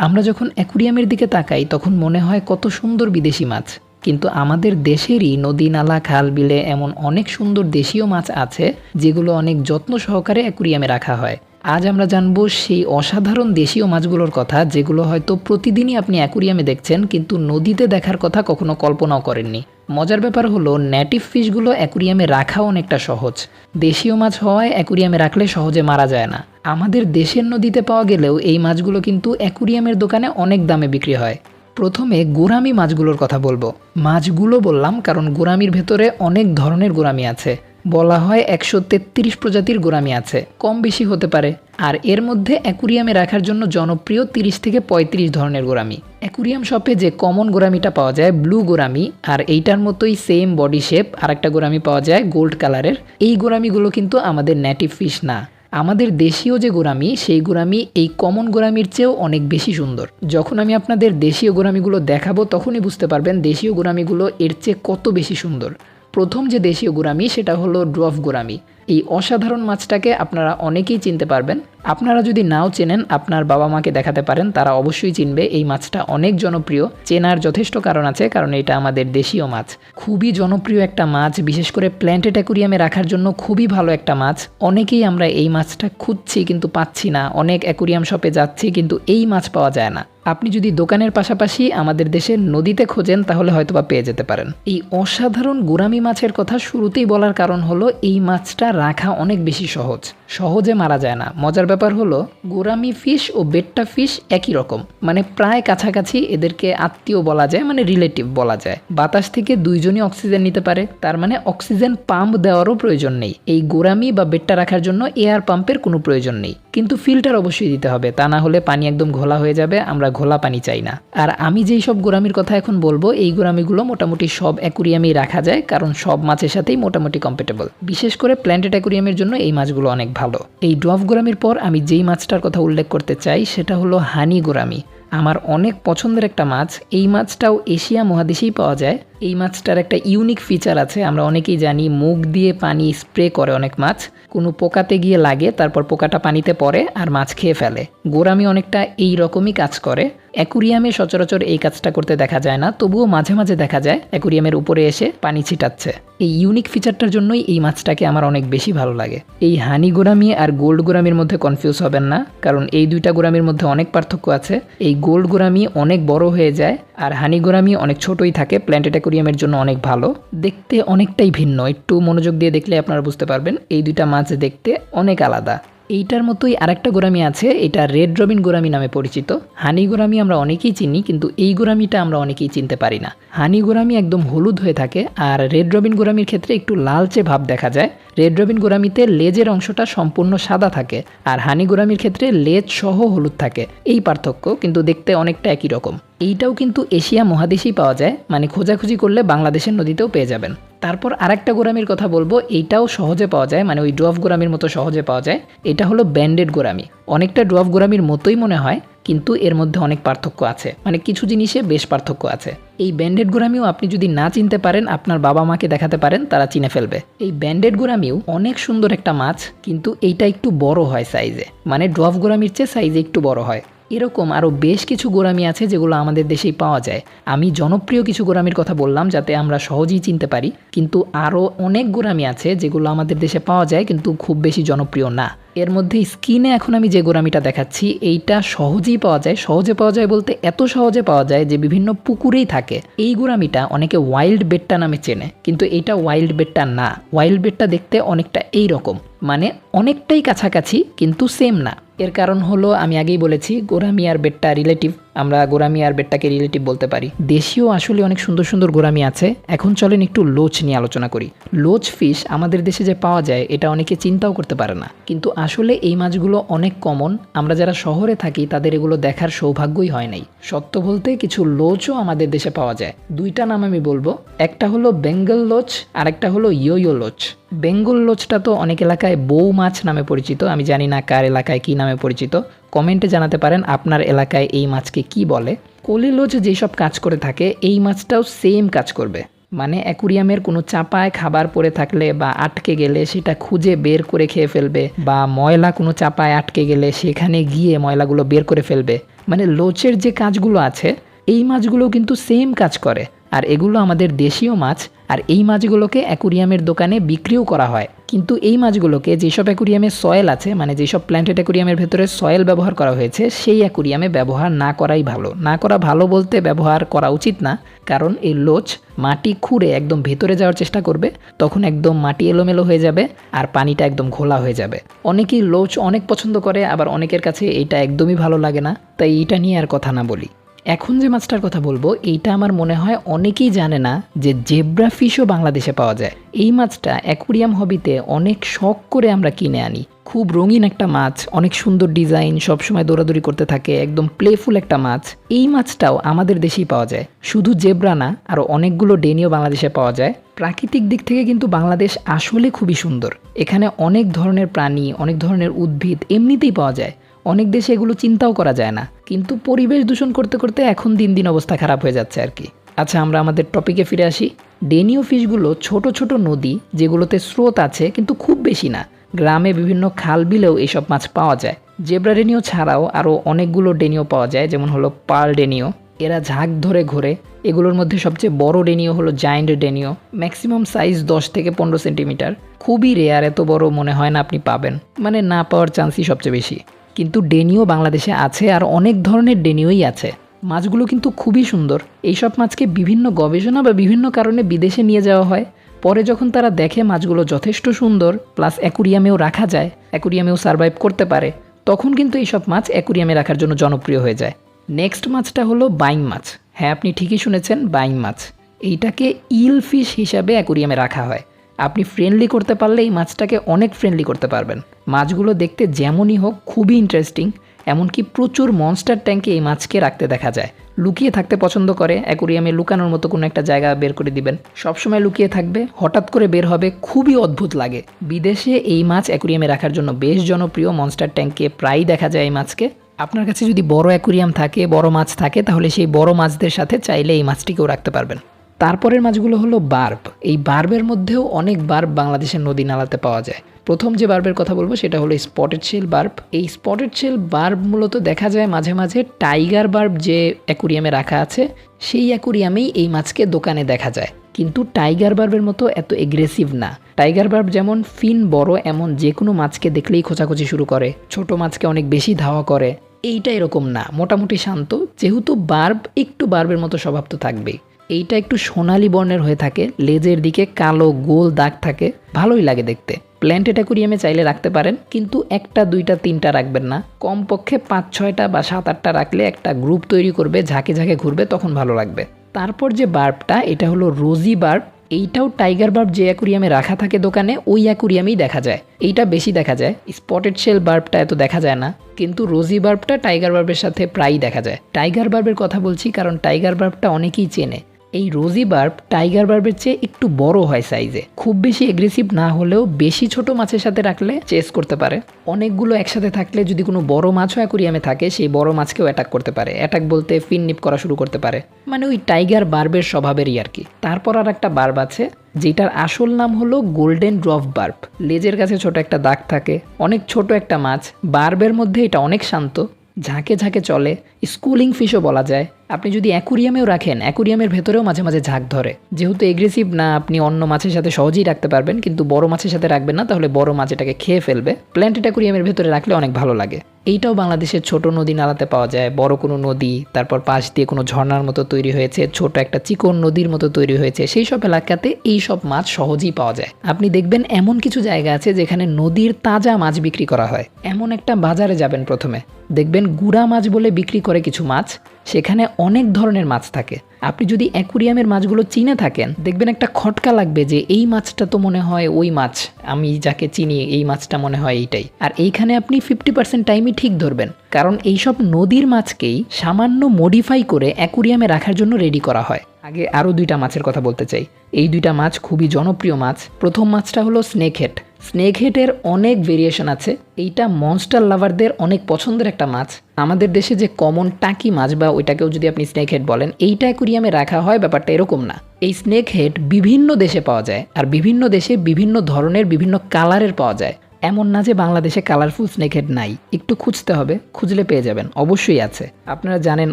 আমরা যখন অ্যাকুরিয়ামের দিকে তাকাই, তখন মনে হয় কত সুন্দর বিদেশি মাছ। কিন্তু আমাদের দেশেরই নদী, নালা, খাল, বিলে এমন অনেক সুন্দর দেশীয় মাছ আছে, যেগুলো অনেক যত্ন সহকারে অ্যাকুরিয়ামে রাখা হয়। আজ আমরা জানব সেই অসাধারণ দেশীয় মাছগুলোর কথা, যেগুলো হয়তো প্রতিদিনই আপনি অ্যাকুরিয়ামে দেখছেন, কিন্তু নদীতে দেখার কথা কখনো কল্পনাও করেননি। মজার ব্যাপার হলো নেটিভ ফিশগুলো অ্যাকুরিয়ামে রাখা অনেকটা সহজ। দেশীয় মাছ হওয়ায় অ্যাকুরিয়ামে রাখলে সহজে মারা যায় না। আমাদের দেশের নদীতে পাওয়া গেলেও এই মাছগুলো কিন্তু অ্যাকুরিয়ামের দোকানে অনেক দামে বিক্রি হয়। প্রথমে গোরামি মাছগুলোর কথা বলব। মাছগুলো বললাম, কারণ গোরামির ভেতরে অনেক ধরনের গোরামি আছে। বলা হয় একশো তেত্রিশ প্রজাতির গোরামি আছে। কম বেশি হতে পারে। আর এর মধ্যে অ্যাকুরিয়ামে রাখার জন্য জনপ্রিয় তিরিশ থেকে পঁয়ত্রিশ ধরনের গোরামি অ্যাকুরিয়াম শপে যে কমন গোরামিটা পাওয়া যায়, ব্লু গোরামি আর এইটার মতোই সেম বডি শেপ আর একটা গোরামি পাওয়া যায় গোল্ড কালারের এই গোরামিগুলো কিন্তু আমাদের নেটিভ ফিশ না। আমাদের দেশীয় যে গোরামি সেই গোরামি এই কমন গোরামির চেয়েও অনেক বেশি সুন্দর। যখন আমি আপনাদের দেশীয় গোরামিগুলো দেখাবো, তখনই বুঝতে পারবেন দেশীয় গোরামিগুলো এর চেয়ে কত বেশি সুন্দর। প্রথম যে দেশীয় গুরামি সেটা হলো ড্রফ গোরামি এই অসাধারণ মাছটাকে আপনারা অনেকেই চিনতে পারবেন। আপনারা যদি নাও চেনেন, আপনার বাবা মাকে দেখাতে পারেন, তারা অবশ্যই চিনবে এই মাছটা অনেক জনপ্রিয়। চেনার যথেষ্ট কারণ আছে, কারণ এটা আমাদের দেশীয় মাছ। খুবই জনপ্রিয় একটা মাছ, বিশেষ করে প্ল্যান্টেড অ্যাকুরিয়ামে রাখার জন্য খুবই ভালো একটা মাছ। অনেকেই আমরা এই মাছটা খুঁজছি কিন্তু পাচ্ছি না, অনেক অ্যাকুরিয়াম শপে যাচ্ছি কিন্তু এই মাছ পাওয়া যায় না। আপনি যদি দোকানের পাশাপাশি আমাদের দেশের নদীতে খোঁজেন, তাহলে হয়তোবা পেয়ে যেতে পারেন। এই অসাধারণ গোরামি মাছের কথা শুরুতেই বলার কারণ হলো, এই মাছটা রাখা অনেক বেশি সহজ। সহজে মারা যায় না। মজার ব্যাপার হলো, গোরামি ফিশ ও বেট্টা ফিশ একই রকম। মানে প্রায় কাছাকাছি এদেরকে আত্মীয় বলা যায় মানে রিলেটিভ বলা যায়। বাতাস থেকে দুইজনই অক্সিজেন নিতে পারে। তার মানে অক্সিজেন পাম্প দেওয়ারও প্রয়োজন নেই। এই গোরামি বা বেট্টা রাখার জন্য এয়ার পাম্পের কোনো প্রয়োজন নেই। কিন্তু ফিল্টার অবশ্যই দিতে হবে। তা না হলে পানি একদম ঘোলা হয়ে যাবে, আমরা ঘোলা পানি চাই না। আর আমি যেই সব গোরামির কথা এখন বলব, এই গোরামিগুলো মোটামুটি সব অ্যাকুরিয়ামেই রাখা যায়, কারণ সব মাছের সাথেই মোটামুটি কম্পেটেবল বিশেষ করে প্ল্যান্টেড অ্যাকুরিয়ামের জন্য এই মাছগুলো অনেক ভালো। এই ড্রফ গোরামির পর আমি যেই মাছটার কথা উল্লেখ করতে চাই, সেটা হলো হানি গোরামি। আমার অনেক পছন্দের একটা মাছ। এই মাছটাও এশিয়া মহাদেশেই পাওয়া যায়। এই মাছটার একটা ইউনিক ফিচার আছে। আমরা অনেকেই জানি মুখ দিয়ে পানি স্প্রে করে অনেক মাছ। কোনো পোকাতে গিয়ে লাগে, তারপর পোকাটা পানিতে পড়ে আর মাছ খেয়ে ফেলে। গোরামি অনেকটা এই রকমই কাজ করে। অ্যাকুরিয়ামে সচরাচর এই কাজটা করতে দেখা যায় না, তবুও মাঝে মাঝে দেখা যায় অ্যাকুরিয়ামের উপরে এসে পানি ছিটাচ্ছে। এই ইউনিক ফিচারটার জন্যই এই মাছটাকে আমার অনেক বেশি ভালো লাগে। এই হানি গোরামি আর গোল্ড গোরামির মধ্যে কনফিউজ হবেন না, কারণ এই দুইটা গোরামির মধ্যে অনেক পার্থক্য আছে। এই গোল্ড গোরামি অনেক বড় হয়ে যায় আর হানি গোরামি অনেক ছোটই থাকে, প্ল্যান্টেড অ্যাকুরিয়ামের জন্য অনেক ভালো। দেখতে অনেকটাই ভিন্ন, একটু মনোযোগ দিয়ে দেখলে আপনারা বুঝতে পারবেন, এই দুইটা মাছ দেখতে অনেক আলাদা। এইটার মতোই আরেকটা গোরামি আছে, এটা রেড রবিন গোরামি নামে পরিচিত। হানি গোরামি আমরা অনেকেই চিনি, কিন্তু এই গোরামিটা আমরা অনেকেই চিনতে পারি না। হানি গোরামি একদম হলুদ হয়ে থাকে, আর রেড রবিন গোরামির ক্ষেত্রে একটু লালচে ভাব দেখা যায়। রেড রবিন গোরামিতে লেজের অংশটা সম্পূর্ণ সাদা থাকে আর হানি গোরামির ক্ষেত্রে লেজ সহ হলুদ থাকে। এই পার্থক্য কিন্তু দেখতে অনেকটা একই রকম। এইটাও কিন্তু এশিয়া মহাদেশেই পাওয়া যায় মানে খোঁজাখুঁজি করলে বাংলাদেশের নদীতেও পেয়ে যাবেন। তারপর আরেকটা গোরামির কথা বলব, এইটাও সহজে পাওয়া যায় মানে ওই ড্রফ গোরামির মতো সহজে পাওয়া যায়। এটা হলো ব্যান্ডেড গোরামি অনেকটা ড্রফ গোরামির মতোই মনে হয় কিন্তু এর মধ্যে অনেক পার্থক্য আছে। মানে কিছু জিনিসে বেশ পার্থক্য আছে। এই ব্যান্ডেড গোরামিও আপনি যদি না চিনতে পারেন, আপনার বাবা মাকে দেখাতে পারেন, তারা চিনে ফেলবে। এই ব্যান্ডেড গোরামিও অনেক সুন্দর একটা মাছ, কিন্তু এইটা একটু বড় হয় সাইজে মানে ড্রফ গোরামির চেয়ে সাইজে একটু বড় হয়। এরকম আরও বেশ কিছু গোরামি আছে যেগুলো আমাদের দেশেই পাওয়া যায়। আমি জনপ্রিয় কিছু গোরামির কথা বললাম, যাতে আমরা সহজেই চিনতে পারি। কিন্তু আরও অনেক গোরামি আছে যেগুলো আমাদের দেশে পাওয়া যায়, কিন্তু খুব বেশি জনপ্রিয় না। এর মধ্যে স্কিনে এখন আমি যে গোরামিটা দেখাচ্ছি, এইটা সহজেই পাওয়া যায়। সহজে পাওয়া যায় বলতে এত সহজে পাওয়া যায় যে বিভিন্ন পুকুরেই থাকে। এই গোরামিটা অনেকে ওয়াইল্ড বেডটা নামে চেনে, কিন্তু এটা ওয়াইল্ড বেডটা না। ওয়াইল্ড বেডটা দেখতে অনেকটা এই রকম মানে অনেকটাই কাছাকাছি, কিন্তু সেম না। এর কারণ হলো আমি আগেই বলেছি, গোরামি আর বেডটা রিলেটিভ আমরা গোরামি আর বেডটাকে রিলেটিভ বলতে পারি। দেশীয় আসলে অনেক সুন্দর সুন্দর গোরামি আছে। এখন চলেন একটু লোচ নিয়ে আলোচনা করি। লোচ ফিশ আমাদের দেশে যে পাওয়া যায়, এটা অনেকে চিন্তাও করতে পারে না। কিন্তু আসলে এই মাছগুলো অনেক কমন আমরা যারা শহরে থাকি, তাদের এগুলো দেখার সৌভাগ্যই হয় নাই। সত্য বলতে কিছু লোচও আমাদের দেশে পাওয়া যায়। দুইটা নাম আমি বলব। একটা হলো বেঙ্গল লোচ আর একটা হলো ইয়ো লোচ। বেঙ্গল লোচটা তো অনেক এলাকায় বউ মাছ নামে পরিচিত। আমি জানি না কার এলাকায় কী নামে পরিচিত। কমেন্টে জানাতে পারেন আপনার এলাকায় এই মাছকে কি বলে। কলি লোচ যেসব কাজ করে থাকে, এই মাছটাও সেম কাজ করবে। মানে অ্যাকুরিয়ামের কোনো চাপায় খাবার পড়ে থাকলে বা আটকে গেলে সেটা খুঁজে বের করে খেয়ে ফেলবে বা ময়লা কোনো চাপায় আটকে গেলে সেখানে গিয়ে ময়লাগুলো বের করে ফেলবে। মানে লোচের যে কাজগুলো আছে, এই মাছগুলো কিন্তু সেম কাজ করে। আর এগুলো আমাদের দেশীয় মাছ, আর এই মাছগুলোকে অ্যাকুরিয়ামের দোকানে বিক্রিও করা হয়। কিন্তু এই মাছগুলোকে যেসব অ্যাকুরিয়ামে সয়েল আছে মানে যেসব প্ল্যান্টেড অ্যাকুরিয়ামের ভেতরে সয়েল ব্যবহার করা হয়েছে, সেই অ্যাকুরিয়ামে ব্যবহার না করাই ভালো। না করা ভালো বলতে ব্যবহার করা উচিত না, কারণ এই লোচ মাটি খুঁড়ে একদম ভেতরে যাওয়ার চেষ্টা করবে, তখন একদম মাটি এলোমেলো হয়ে যাবে আর পানিটা একদম ঘোলা হয়ে যাবে। অনেকেই লোচ অনেক পছন্দ করে, আবার অনেকের কাছে এটা একদমই ভালো লাগে না, তাই এটা নিয়ে আর কথা না বলি। এখন যে মাছটার কথা বলব, এইটা আমার মনে হয় অনেকেই জানে না যে জেব্রা ফিশও বাংলাদেশে পাওয়া যায়। এই মাছটা অ্যাকুরিয়াম হবিতে অনেক শখ করে আমরা কিনে আনি। খুব রঙিন একটা মাছ, অনেক সুন্দর ডিজাইন, সবসময় দৌড়াদৌড়ি করতে থাকে, একদম প্লেফুল একটা মাছ। এই মাছটাও আমাদের দেশেই পাওয়া যায়। শুধু জেব্রা না আরও অনেকগুলো ডেনিও বাংলাদেশে পাওয়া যায়। প্রাকৃতিক দিক থেকে কিন্তু বাংলাদেশ আসলে খুবই সুন্দর। এখানে অনেক ধরনের প্রাণী, অনেক ধরনের উদ্ভিদ এমনিতেই পাওয়া যায়। অনেক দেশে এগুলো চিন্তাও করা যায় না। কিন্তু পরিবেশ দূষণ করতে করতে এখন দিন দিন অবস্থা খারাপ হয়ে যাচ্ছে আর কি। আচ্ছা আমরা আমাদের টপিকে ফিরে আসি। ডেনিও ফিশগুলো ছোট ছোট নদী, যেগুলোতে স্রোত আছে, কিন্তু খুব বেশি না। গ্রামে বিভিন্ন খাল বিলেও এইসব মাছ পাওয়া যায়। জেব্রা ডেনিও ছাড়াও আরও অনেকগুলো ডেনিও পাওয়া যায়, যেমন হলো পার্ল ডেনিও। এরা ঝাঁক ধরে ঘোরে। এগুলোর মধ্যে সবচেয়ে বড় ডেনিও হলো জায়েন্ট ডেনিও, ম্যাক্সিমাম সাইজ দশ থেকে পনেরো সেন্টিমিটার। খুবই রেয়ার, এত বড় মনে হয় না আপনি পাবেন। মানে না পাওয়ার চান্সই সবচেয়ে বেশি। কিন্তু ডেনিও বাংলাদেশে আছে আর অনেক ধরনের ডেনিওই আছে। মাছগুলো কিন্তু খুবই সুন্দর। এইসব মাছকে বিভিন্ন গবেষণা বা বিভিন্ন কারণে বিদেশে নিয়ে যাওয়া হয়। পরে যখন তারা দেখে মাছগুলো যথেষ্ট সুন্দর, প্লাস অ্যাকুরিয়ামেও রাখা যায়, অ্যাকুরিয়ামেও সার্ভাইভ করতে পারে, তখন কিন্তু এইসব মাছ অ্যাকুরিয়ামে রাখার জন্য জনপ্রিয় হয়ে যায়। নেক্সট মাছটা হলো বাইং মাছ। হ্যাঁ আপনি ঠিকই শুনেছেন, বাইং মাছ। এইটাকে ইল ফিশ হিসাবে অ্যাকুরিয়ামে রাখা হয়। আপনি ফ্রেন্ডলি করতে পারলে এই মাছটাকে অনেক ফ্রেন্ডলি করতে পারবেন। মাছগুলো দেখতে যেমনই হোক খুবই ইন্টারেস্টিং এমনকি প্রচুর মনস্টার ট্যাঙ্কে এই মাছকে রাখতে দেখা যায়। লুকিয়ে থাকতে পছন্দ করে অ্যাকুরিয়ামে লুকানোর মতো কোনো একটা জায়গা বের করে দিবেন। সবসময় লুকিয়ে থাকবে, হঠাৎ করে বের হবে, খুবই অদ্ভুত লাগে। বিদেশে এই মাছ অ্যাকুরিয়ামে রাখার জন্য বেশ জনপ্রিয় মনস্টার ট্যাঙ্কে প্রায়ই দেখা যায় এই মাছকে। আপনার কাছে যদি বড় অ্যাকুরিয়াম থাকে, বড় মাছ থাকে, তাহলে সেই বড় মাছদের সাথে চাইলে এই মাছটিকেও রাখতে পারবেন। তারপরের মাছগুলো হলো বার্ব। এই বার্বের মধ্যেও অনেক বার্ব বাংলাদেশের নদী নালাতে পাওয়া যায়। প্রথম যে বার্বের কথা বলব সেটা হলো স্পটেড শেল বার্ব। এই স্পটেড শেল বার্ব মূলত দেখা যায় মাঝে মাঝে টাইগার বার্ব যে অ্যাকুরিয়ামে রাখা আছে, সেই অ্যাকুরিয়ামেই এই মাছকে দোকানে দেখা যায়। কিন্তু টাইগার বার্বের মতো এত এগ্রেসিভ না। টাইগার বার্ব যেমন ফিন, বড়, এমন যে কোনো মাছকে দেখলেই খোঁচাখুচি শুরু করে। ছোট মাছকে অনেক বেশি ধাওয়া করে। এইটা এরকম না, মোটামুটি শান্ত। যেহেতু বার্ব একটু বার্বের মতো স্বভাব তো থাকবেই। এইটা একটু সোনালি বর্ণের হয়ে থাকে, লেজের দিকে কালো গোল দাগ থাকে, ভালোই লাগে দেখতে। প্ল্যান্টেড অ্যাকুরিয়ামে চাইলে রাখতে পারেন, কিন্তু একটা, দুইটা, তিনটা রাখবেন না। কমপক্ষে পাঁচ, ছয়টা বা সাত, আটটা রাখলে একটা গ্রুপ তৈরি করবে, ঝাঁকে ঝাঁকে ঘুরবে, তখন ভালো লাগবে। তারপর যে বার্বটা, এটা হলো রোজি বার্ব। এইটাও টাইগার বার্ব যে অ্যাকুরিয়ামে রাখা থাকে দোকানে, ওই অ্যাকুরিয়ামেই দেখা যায়। এইটা বেশি দেখা যায়। স্পটেড শেল বার্বটা এত দেখা যায় না, কিন্তু রোজি বার্বটা টাইগার বার্বের সাথে প্রায়ই দেখা যায়। টাইগার বার্বের কথা বলছি কারণ টাইগার বার্বটা অনেকেই চেনে। এই রোজি বার্ব টাইগার বার্বের চেয়ে একটু বড় হয় সাইজে খুব বেশি এগ্রেসিভ না হলেও বেশি ছোট মাছের সাথে রাখলে চেস করতে পারে। অনেকগুলো একসাথে থাকলে যদি কোনো বড় মাছও অ্যাকুরিয়ামে থাকে, সেই বড় মাছকেও অ্যাটাক করতে পারে। অ্যাটাক বলতে ফিন নিপ করা শুরু করতে পারে। মানে ওই টাইগার বার্বের স্বভাবেরই আর কি। তারপর আর একটা বার্ব আছে, যেটার আসল নাম হলো গোল্ডেন ড্রফ বার্ব লেজের কাছে ছোট একটা দাগ থাকে। অনেক ছোট একটা মাছ। বার্বের মধ্যে এটা অনেক শান্ত। ঝাঁকে ঝাঁকে চলে। স্কুলিং ফিশও বলা যায়। আপনি যদি অ্যাকুরিয়ামেও রাখেন, অ্যাকুরিয়ামের ভেতরেও মাঝে মাঝে ঝাঁক ধরে। যেহেতু এগ্রেসিভ না, আপনি অন্য মাছের সাথে সহজেই রাখতে পারবেন, কিন্তু বড় মাছের সাথে রাখবেন না, তাহলে বড় মাছ এটাকে খেয়ে ফেলবে। প্ল্যান্টেড অ্যাকুরিয়ামের ভেতরে রাখলে অনেক ভালো লাগে। এইটাও বাংলাদেশের ছোট নদী নালাতে পাওয়া যায়। বড় কোনো নদী, তারপর পাশ দিয়ে কোনো ঝর্ণার মতো তৈরি হয়েছে, ছোট একটা চিকন নদীর মতো তৈরি হয়েছে, সেই সব এলাকাতে এই সব মাছ সহজেই পাওয়া যায়। আপনি দেখবেন এমন কিছু জায়গা আছে যেখানে নদীর তাজা মাছ বিক্রি করা হয়। এমন একটা বাজারে যাবেন প্রথমে। দেখবেন গুড়া মাছ বলে বিক্রি করে কিছু মাছ। সেখানে অনেক ধরনের মাছ থাকে। আপনি যদি অ্যাকুরিয়ামের মাছগুলো চিনে থাকেন, দেখবেন একটা খটকা লাগবে যে, এই মাছটা তো মনে হয় ওই মাছ, আমি যাকে চিনি, এই মাছটা মনে হয় এইটাই। আর এইখানে আপনি ফিফটি পার্সেন্ট টাইমই ঠিক ধরবেন। কারণ এইসব নদীর মাছকেই সামান্য মডিফাই করে অ্যাকুরিয়ামে রাখার জন্য রেডি করা হয়। আগে আরও দুইটা মাছের কথা বলতে চাই। এই দুইটা মাছ খুবই জনপ্রিয় মাছ। প্রথম মাছটা হলো স্নেক হেড। স্নেক হেডের অনেক ভেরিয়েশন আছে। এইটা মনস্টার লাভারদের অনেক পছন্দের একটা মাছ। আমাদের দেশে যে কমন টাকি মাছ বা ওইটাকেও যদি আপনি স্নেক হেড বলেন, এইটা অ্যাকুরিয়ামে রাখা হয়, ব্যাপারটা এরকম না। এই স্নেক হেড বিভিন্ন দেশে পাওয়া যায়, আর বিভিন্ন দেশে বিভিন্ন ধরনের, বিভিন্ন কালারের পাওয়া যায়। এমন না যে বাংলাদেশে কালারফুল স্নেকহেড নাই। একটু খুঁজতে হবে, খুঁজলে পেয়ে যাবেন। অবশ্যই আছে। আপনারা জানেন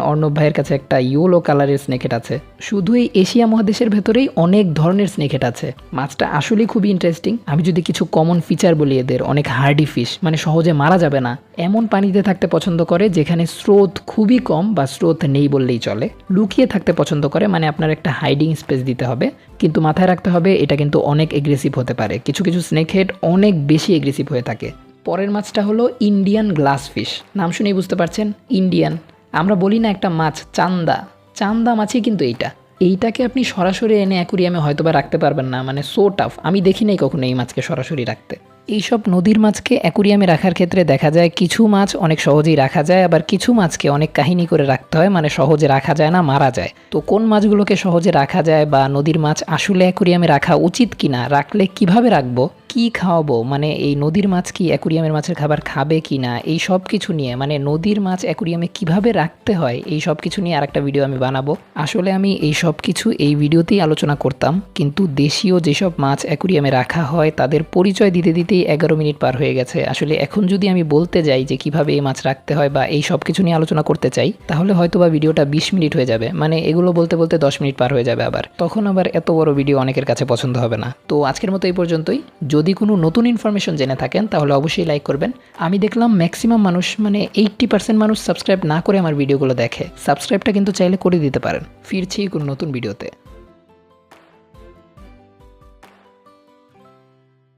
অর্ণব ভাইয়ের কাছে একটা ইয়েলো কালারের স্নেকহেড আছে। শুধু এই এশিয়া মহাদেশের ভেতরেই অনেক ধরনের স্নেকহেড আছে। মাছটা আসলেই খুবই ইন্টারেস্টিং আমি যদি কিছু কমন ফিচার বলি এদের, অনেক হার্ডি ফিশ মানে সহজে মারা যাবে না। এমন পানিতে থাকতে পছন্দ করে যেখানে স্রোত খুবই কম বা স্রোত নেই বললেই চলে। লুকিয়ে থাকতে পছন্দ করে মানে আপনার একটা হাইডিং স্পেস দিতে হবে। কিন্তু মাথায় রাখতে হবে, এটা কিন্তু অনেক এগ্রেসিভ হতে পারে। কিছু কিছু স্নেক হেড অনেক বেশি এগ্রেসিভ হয়ে থাকে। পরের মাছটা হলো ইন্ডিয়ান গ্লাস ফিশ নাম শুনেই বুঝতে পারছেন? ইন্ডিয়ান আমরা বলি না একটা মাছ, চান্দা। চান্দা মাছই কিন্তু এইটা। এইটাকে আপনি সরাসরি এনে অ্যাকুরিয়ামে হয়তোবা রাখতে পারবেন না মানে সো টাফ আমি দেখি নাই কখনো এই মাছকে সরাসরি রাখতে। এইসব নদীর মাছকে অ্যাকুরিয়ামে রাখার ক্ষেত্রে দেখা যায় কিছু মাছ অনেক সহজেই রাখা যায়, আবার কিছু মাছকে অনেক কাহিনী করে রাখতে হয় মানে সহজে রাখা যায় না, মারা যায়। তো কোন মাছগুলোকে সহজে রাখা যায় বা নদীর মাছ আসলে অ্যাকুরিয়ামে রাখা উচিত কিনা, রাখলে কীভাবে রাখব? কি খাওয়াবো? মানে এই নদীর মাছ কি অ্যাকুরিয়ামের মাছের খাবার খাবে কি না? এই সব কিছু নিয়ে মানে নদীর মাছ অ্যাকুরিয়ামে কীভাবে রাখতে হয়? এই সব কিছু নিয়ে আরেকটা ভিডিও আমি বানাবো। আসলে আমি এই সব কিছু এই ভিডিওতেই আলোচনা করতাম। কিন্তু দেশীয় যেসব মাছ অ্যাকুরিয়ামে রাখা হয়, তাদের পরিচয় দিতে দিতেই এগারো মিনিট পার হয়ে গেছে। আসলে এখন যদি আমি বলতে যাই যে কীভাবে এই মাছ রাখতে হয় বা এই সব কিছু নিয়ে আলোচনা করতে চাই, তাহলে হয়তো বা ভিডিওটা বিশ মিনিট হয়ে যাবে। মানে এগুলো বলতে বলতে দশ মিনিট পার হয়ে যাবে আবার। তখন আবার এত বড় ভিডিও অনেকের কাছে পছন্দ হবে না। তো আজকের মতো এই পর্যন্তই। যদি কোনো নতুন ইনফরমেশন জেনে থাকেন, তাহলে অবশ্যই লাইক করবেন। আমি দেখলাম ম্যাক্সিমাম মানুষ মানে এইট্টি পার্সেন্ট মানুষ সাবস্ক্রাইব না করে আমার ভিডিওগুলো দেখে। সাবস্ক্রাইবটা কিন্তু চাইলে করে দিতে পারেন। ফিরছি কোনো নতুন ভিডিওতে